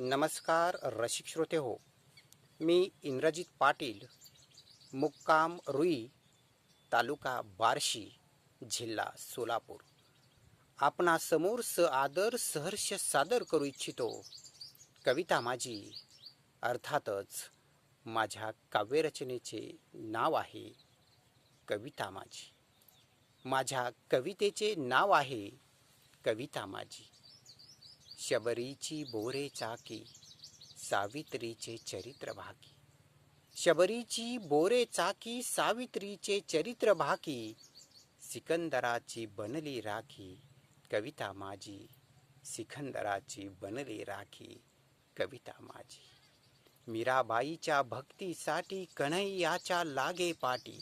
नमस्कार रसिक श्रोते हो. मी इंद्रजित पाटील मुक्काम रुई तालुका बार्शी जिल्हा सोलापूर. आपणासमोर स आदर सहर्ष सादर करू इच्छितो. कविता माझी अर्थातच माझ्या काव्यरचनेचे नाव आहे कविता माझी. माझ्या कवितेचे नाव आहे कविता माझी. शबरीची बोरे चाकी सावित्रीचे चरित्र भाकी. शबरीची बोरे चाकी सावित्रीचे चरित्र भाकी सिकंदराची बनली राखी कविता माझी सिकंदराची बनली राखी कविता माझी. मीराबाईच्या भक्तीसाठी कन्हैयाच्या लागे पाटी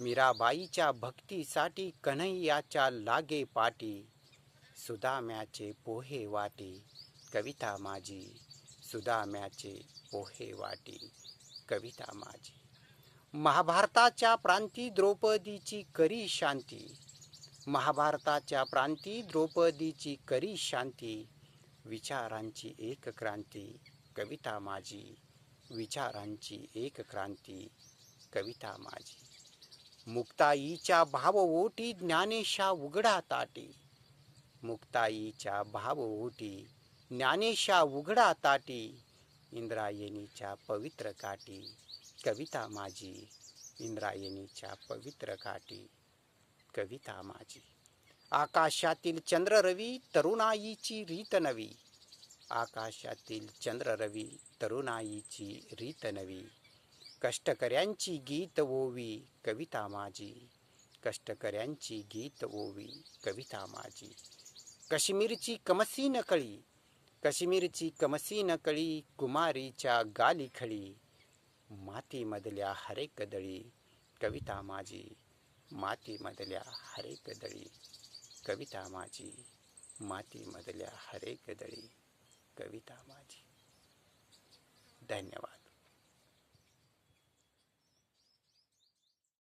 मीराबाईच्या भक्तीसाठी कन्हैयाच्या लागे पाटी सुदाम्याचे पोहे वाटी. कविता माझी सुदाम्याचे पोहे वाटी. कविता माझी. महाभारताच्या प्रांती द्रौपदीची करी शांती. महाभारताच्या प्रांती द्रौपदीची करी शांती. विचारांची एक क्रांती. कविता माझी विचारांची एक क्रांती. कविता माझी. मुक्ताईच्या भावओटी ज्ञानेशा उघडा ताटी. मुक्ताईच्या भावओटी ज्ञानेशा उघडा ताटी इंद्रायणीच्या पवित्र काठी कविता माझी इंद्रायणीच्या पवित्र काठी कविता माझी. आकाशातील चंद्र रवी तरुणाईची रीत नवी आकाशातील चंद्र रवी तरुणाईची रीत नवी. कष्टकऱ्यांची गीत ओवी कविता माझी कष्टकऱ्यांची गीत ओवी कविता माझी. कश्मीरची कमसी नकळी कश्मीरची कमसी नकळी कुमारीच्या गाली खळी मातीमधल्या हरे कदळी कविता माझी मातीमधल्या हरे कदळी कविता माझी मातीमधल्या हरे कदळी कविता माझी. धन्यवाद.